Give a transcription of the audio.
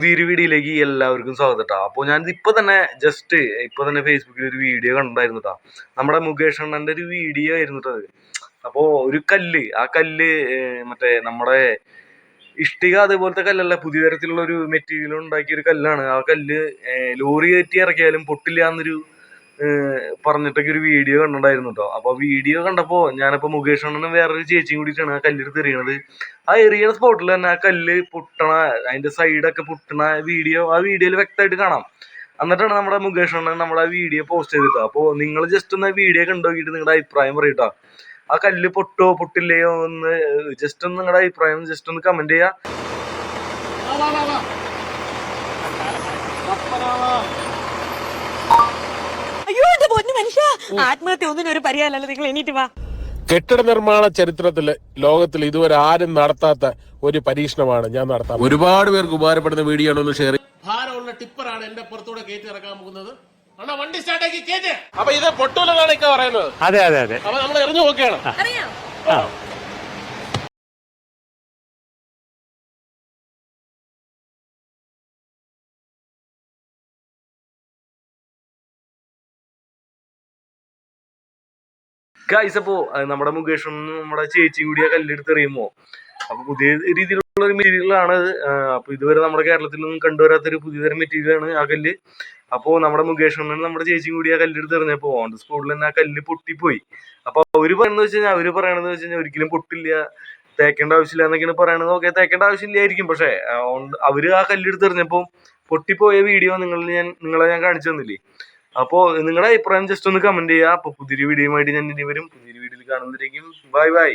പുതിയൊരു വീഡിയോയിലേക്ക് എല്ലാവർക്കും സ്വാഗതം കേട്ടോ അപ്പോൾ ഞാൻ ഇപ്പൊ തന്നെ ജസ്റ്റ് ഇപ്പൊ തന്നെ ഫേസ്ബുക്കിൽ ഒരു വീഡിയോ കണ്ടായിരുന്നു കേട്ടോ നമ്മുടെ മുകേഷ് അണ്ണന്റെ ഒരു വീഡിയോ ആയിരുന്നു കേട്ടോ അത്. അപ്പോൾ ഒരു കല്ല് ആ കല്ല് മറ്റേ നമ്മുടെ ഇഷ്ടിക അതേപോലത്തെ കല്ലല്ല പുതിയ തരത്തിലുള്ള ഒരു മെറ്റീരിയൽ ഉണ്ടാക്കിയ ഒരു കല്ലാണ്. ആ കല്ല് ലോറി കയറ്റി ഇറക്കിയാലും പൊട്ടില്ല എന്നൊരു പറഞ്ഞിട്ടൊക്കെ ഒരു വീഡിയോ കണ്ടിട്ടുണ്ടായിരുന്നു കേട്ടോ അപ്പോൾ വീഡിയോ കണ്ടപ്പോൾ ഞാനിപ്പോ മുകേഷ് അണ്ണനും വേറൊരു ചേച്ചിയും കൂടിയിട്ടാണ് ആ കല്ലെടുത്ത് എറിയണത് ആ എറിയണ സ്പോട്ടിൽ തന്നെ ആ കല്ല് പൊട്ടണ അതിന്റെ സൈഡൊക്കെ പൊട്ടണ വീഡിയോ ആ വീഡിയോയിൽ വ്യക്തമായിട്ട് കാണാം. എന്നിട്ടാണ് നമ്മുടെ മുകേഷ് അണ്ണൻ നമ്മുടെ ആ വീഡിയോ പോസ്റ്റ് ചെയ്തിട്ട് അപ്പോൾ നിങ്ങൾ ജസ്റ്റ് ഒന്ന് വീഡിയോ കണ്ടുനോക്കിയിട്ട് നിങ്ങളുടെ അഭിപ്രായം പറയട്ടോ ആ കല്ല് പൊട്ടോ പൊട്ടില്ലയോ എന്ന് ജസ്റ്റ് ഒന്ന് നിങ്ങളുടെ അഭിപ്രായം ജസ്റ്റ് ഒന്ന് കമന്റ് ചെയ്യാ. ആത്മഹത്യ ഒന്നിനും ഒരു പരിഹാരമല്ല നിങ്ങൾ എണീറ്റ് വാ. കെട്ടിട നിർമ്മാണ ചരിത്രത്തിൽ ലോകത്തിൽ ഇതുവരെ ആരും നടത്താത്ത ഒരു പരീക്ഷണമാണ് ഞാൻ നടത്താൻ ഒരുപാട് പേർക്ക് ഉപകാരപ്പെടുന്ന വീഡിയോ ആണ് ഒന്ന് ഷെയർ ഭാരമുള്ള ടിപ്പറാണ് എന്റെ പുറത്തൂടെ കയറ്റി ഇറക്കാൻ പോകുന്നത്. അണ്ണാ വണ്ടി സ്റ്റാർട്ടാക്കി കേറ്റ്. അപ്പൊ ഇത് പൊട്ടൂലെന്നാണ് ഇക്ക പറയുന്നത്. അതെ അതെ അതെ. അപ്പൊ നമ്മൾ എറിഞ്ഞു നോക്കുകയാണ് ഗൈസ് അപ്പോ നമ്മുടെ മുകേഷും നമ്മുടെ ചേച്ചിയും കൂടി ആ കല്ലെടുത്ത് എറിയുമ്പോ അപ്പൊ പുതിയ രീതിയിലുള്ള ഒരു മെറ്റീരിയലാണ് അപ്പൊ ഇതുവരെ നമ്മുടെ കേരളത്തിലൊന്നും കണ്ടുവരാത്തൊരു പുതിയതരം മെറ്റീരിയൽ ആണ് ആ കല്ല്. അപ്പോൾ നമ്മുടെ മുകേഷ് അണ്ണനും നമ്മുടെ ചേച്ചിയും കൂടി ആ കല്ലെടുത്ത് എറിഞ്ഞപ്പോ ഓൺ ദ സ്പോട്ടിൽ തന്നെ ആ കല്ല് പൊട്ടിപ്പോയി. അപ്പൊ അവർ പറയുന്നത് വെച്ച് കഴിഞ്ഞാൽ അവർ പറയണത് വെച്ച് കഴിഞ്ഞാൽ ഒരിക്കലും പൊട്ടില്ല. തേക്കേണ്ട ആവശ്യമില്ല എന്നൊക്കെയാണ് പറയണത്. ഓക്കെ തേക്കേണ്ട ആവശ്യമില്ലായിരിക്കും. പക്ഷെ അവർ ആ കല്ലെടുത്ത് എറിഞ്ഞപ്പോ പൊട്ടിപ്പോയ വീഡിയോ നിങ്ങൾ ഞാൻ നിങ്ങളെ ഞാൻ കാണിച്ചു തന്നില്ലേ? അപ്പോൾ നിങ്ങളുടെ അഭിപ്രായം ജസ്റ്റ് ഒന്ന് കമന്റ് ചെയ്യുക അപ്പോൾ പുതിയൊരു വീഡിയോയുമായിട്ട് ഞാൻ ഇനി വരും പുതിയൊരു വീഡിയോയിൽ കാണുന്നതായിരിക്കും ബൈ ബൈ